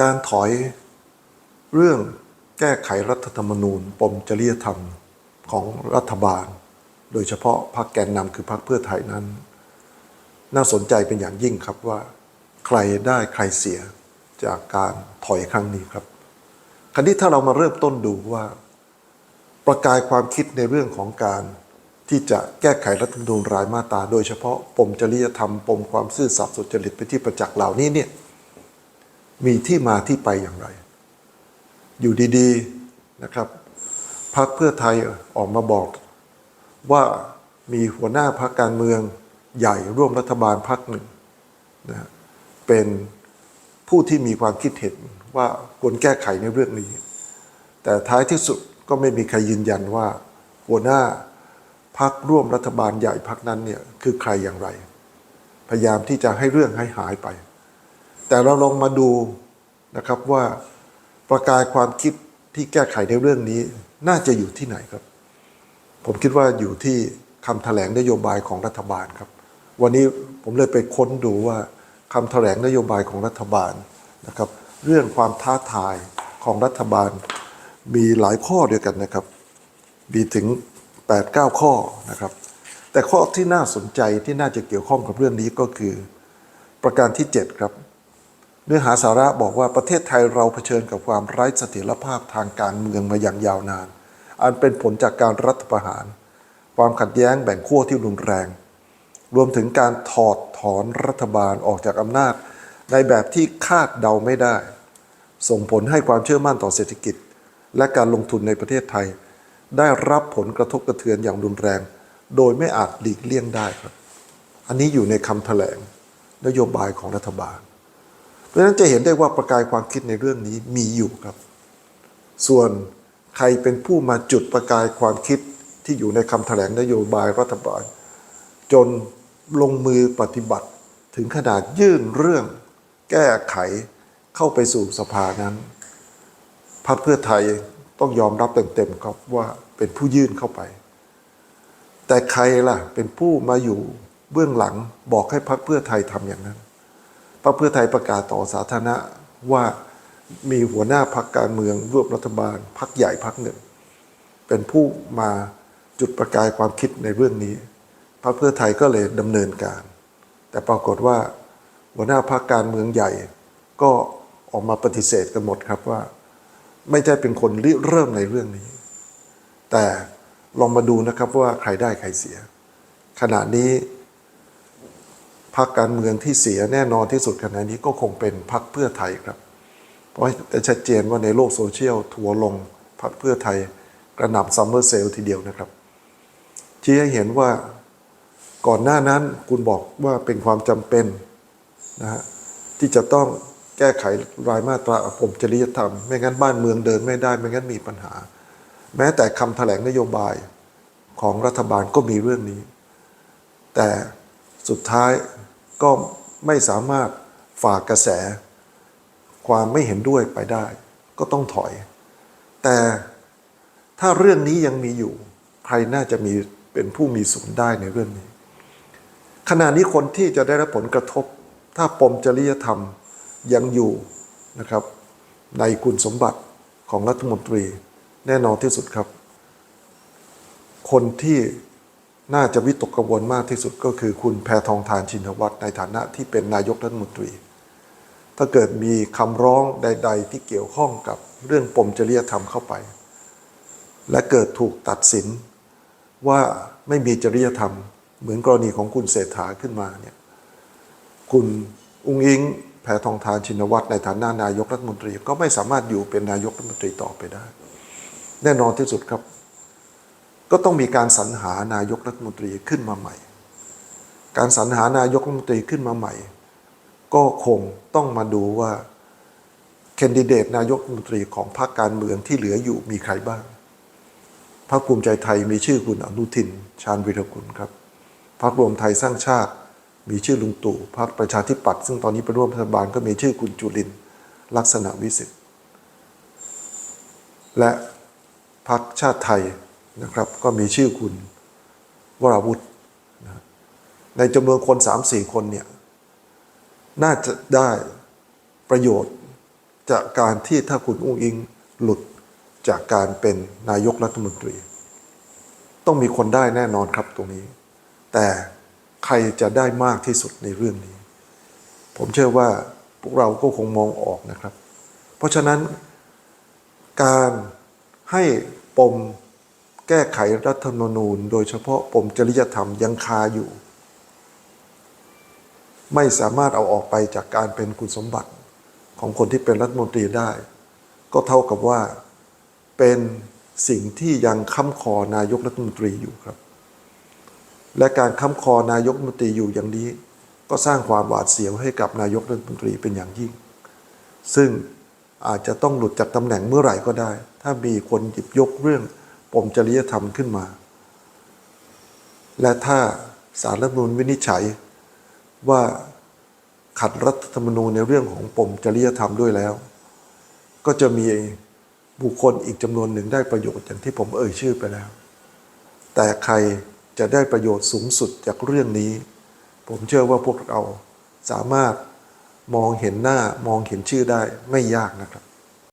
การถอยเรื่องแก้ไขรัฐธรรมนูญ ปมจริยธรรมของรัฐบาล โดยเฉพาะพรรคแกนนำคือพรรคเพื่อไทยนั้น น่าสนใจเป็นอย่างยิ่งครับว่า ใครได้ใครเสียจากการถอยครั้งนี้ครับคราวนี้ถ้าเรามาเริ่มต้นดูว่า ประกายความคิดในเรื่องของการที่จะแก้ไขรัฐธรรมนูญรายมาตราโดยเฉพาะปมจริยธรรม ปมความซื่อสัตย์สุจริตเป็นที่ประจักษ์เหล่านี้เนี่ย มีที่มาที่ไปอย่างไร อยู่ดีๆนะครับพรรคเพื่อไทยออกมาบอกว่ามีหัวหน้าพรรคการเมืองใหญ่ร่วมรัฐบาลพรรคหนึ่งนะเป็นผู้ที่มีความคิดเห็นว่าควรแก้ไขในเรื่องนี้ แต่ท้ายที่สุดก็ไม่มีใครยืนยันว่า หัวหน้าพักร่วมรัฐบาลใหญ่พักนั้นเนี่ยคือใครอย่างไร พยายามที่จะให้เรื่องให้หายไป แต่เราลองมาดูนะครับว่าประกายความคิดที่แก้ไขในเรื่องนี้ น่าจะอยู่ที่ไหนครับ ผมคิดว่าอยู่ที่คำแถลงนโยบายของรัฐบาลครับ วันนี้ผมเลยไปค้นดูว่าคำแถลงนโยบายของรัฐบาลนะครับ เรื่องความท้าทายของรัฐบาลมีหลายข้อด้วยกันนะครับ มีถึง 8-9 ข้อนะครับ แต่ข้อที่น่าสนใจที่น่าจะเกี่ยวข้องกับเรื่องนี้ก็คือ ประการที่ 7 ครับ เนื้อหาสาระบอกว่าประเทศไทยเราเผชิญกับความไร้เสถียรภาพทางการเมืองมาอย่างยาวนาน อันเป็นผลจากการรัฐประหาร ความขัดแย้งแบ่งขั้วที่รุนแรง รวมถึงการถอดถอนรัฐบาลออกจากอำนาจ ในแบบที่คาดเดาไม่ได้ ส่งผลให้ความเชื่อมั่นต่อเศรษฐกิจ และการลงทุนในประเทศไทย ได้รับผลกระทบกระเทือนอย่างรุนแรง โดยไม่อาจหลีกเลี่ยงได้ครับ อันนี้อยู่ในคำแถลงนโยบายของรัฐบาล เพราะฉะนั้นจะเห็นได้ว่าประกายความคิดในเรื่องนี้มีอยู่ครับ ส่วนใครเป็นผู้มาจุดประกายความคิดที่อยู่ในคำแถลงนโยบายรัฐบาล จนลงมือปฏิบัติถึงขนาดยื่นเรื่องแก้ไขเข้าไปสู่สภานั้นพรรคเพื่อไทยต้องยอมรับเต็มๆครับว่าเป็นผู้ยื่นเข้าไป แต่ใครล่ะเป็นผู้มาอยู่เบื้องหลังบอกให้พรรคเพื่อไทยทำอย่างนั้น พรรคเพื่อไทยประกาศต่อสาธารณะว่ามีหัวหน้าพรรคการเมืองร่วมรัฐบาลพรรคใหญ่พรรคหนึ่ง เป็นผู้มาจุดประกายความคิดในเรื่องนี้พรรคเพื่อไทยก็เลยดำเนินการ แต่ปรากฏว่าหัวหน้าพรรคการเมืองใหญ่ ก็ออกมาปฏิเสธกันหมดครับว่า ไม่ใช่เป็นคนริเริ่มในเรื่องนี้ แต่ลองมาดูนะครับว่าใครได้ใครเสีย ขณะนี้ พรรคการเมืองที่เสียแน่นอนที่สุดขณะนี้ก็คงเป็นพรรคเพื่อไทยครับ เพราะแต่ชัดเจนว่าในโลกโซเชียลทัวลงพรรคเพื่อไทยกระหน่ำซัมเมอร์เซลทีเดียวนะครับชี้ให้เห็นว่าก่อนหน้านั้นคุณบอกว่าเป็นความจำเป็นนะฮะที่จะต้องแก้ไขรายมาตราผมจริยธรรม ไม่งั้นบ้านเมืองเดินไม่ได้ ไม่งั้นมีปัญหา แม้แต่คำแถลงนโยบายของรัฐบาลก็มีเรื่องนี้ แต่ สุดท้ายก็ไม่สามารถฝากกระแส ความไม่เห็นด้วยไปได้ ก็ต้องถอย แต่ถ้าเรื่องนี้ยังมีอยู่ใครน่าจะมีเป็นผู้มีส่วนได้ในเรื่องนี้ ขณะนี้คนที่จะได้รับผลกระทบ ถ้าปมจริยธรรมยังอยู่นะครับ ในคุณสมบัติของรัฐมนตรีแน่นอนที่สุดครับ คนที่ น่าจะวิตกกังวลมากที่สุดก็คือคุณแพทองทานชินวัตรในฐานะที่เป็นนายกรัฐมนตรี ถ้าเกิดมีคำร้องใด ๆ ที่เกี่ยวข้องกับเรื่องปมจริยธรรมเข้าไป และเกิดถูกตัดสินว่าไม่มีจริยธรรม เหมือนกรณีของคุณเศรษฐาขึ้นมาเนี่ยคุณอุ้งอิงแพทองทานชินวัตรในฐานะนายกรัฐมนตรี ก็ไม่สามารถอยู่เป็นนายกรัฐมนตรีต่อไปได้ แน่นอนที่สุดครับ ก็ต้องมีการสรรหานายกรัฐมนตรีขึ้นมาใหม่ การสรรหานายกรัฐมนตรีขึ้นมาใหม่ ก็คงต้องมาดูว่าแคนดิเดตนายกรัฐมนตรีของพรรคการเมืองที่เหลืออยู่มีใครบ้าง พรรคภูมิใจไทยมีชื่อคุณอนุทิน ชาญวิรกุลครับ พรรครวมไทยสร้างชาติ มีชื่อลุงตู่ พรรคประชาธิปัตย์ซึ่งตอนนี้เป็นร่วมรัฐบาลก็มีชื่อคุณจุลินลักษณะวิสิทธิ์และพรรคชาติไทย นะครับ ก็มีชื่อคุณวราวุธนะในจำนวนคนสามสี่คนเนี่ย น่าจะได้ประโยชน์จากการที่ถ้าคุณอุ้งอิงหลุดจากการเป็นนายกรัฐมนตรี ต้องมีคนได้แน่นอนครับตรงนี้ แต่ใครจะได้มากที่สุดในเรื่องนี้ ผมเชื่อว่าพวกเราก็คงมองออกนะครับ เพราะฉะนั้นการให้ปม แก้ไขรัฐธรรมนูญ โดยเฉพาะปมจริยธรรมยังคาอยู่ ไม่สามารถเอาออกไปจากการเป็นคุณสมบัติของคนที่เป็นรัฐมนตรีได้ ก็เท่ากับว่าเป็นสิ่งที่ยังค้ำคอนายกรัฐมนตรีอยู่ครับ และการค้ำคอนายกรัฐมนตรีอยู่อย่างนี้ ก็สร้างความหวาดเสียวให้กับนายกรัฐมนตรีเป็นอย่างยิ่ง ซึ่งอาจจะต้องหลุดจากตำแหน่งเมื่อไหร่ก็ได้ ถ้ามีคนหยิบยกเรื่อง ปมจริยธรรมขึ้นมา และถ้าสารรัฐมนูญวินิจฉัยว่าขัดรัฐธรรมนูญในเรื่องของปมจริยธรรมด้วยแล้ว ก็จะมีบุคคลอีกจำนวนหนึ่งได้ประโยชน์อย่างที่ผมเอ่ยชื่อไปแล้ว แต่ใครจะได้ประโยชน์สูงสุดจากเรื่องนี้ ผมเชื่อว่าพวกเราสามารถมองเห็นหน้ามองเห็นชื่อได้ไม่ยากนะครับ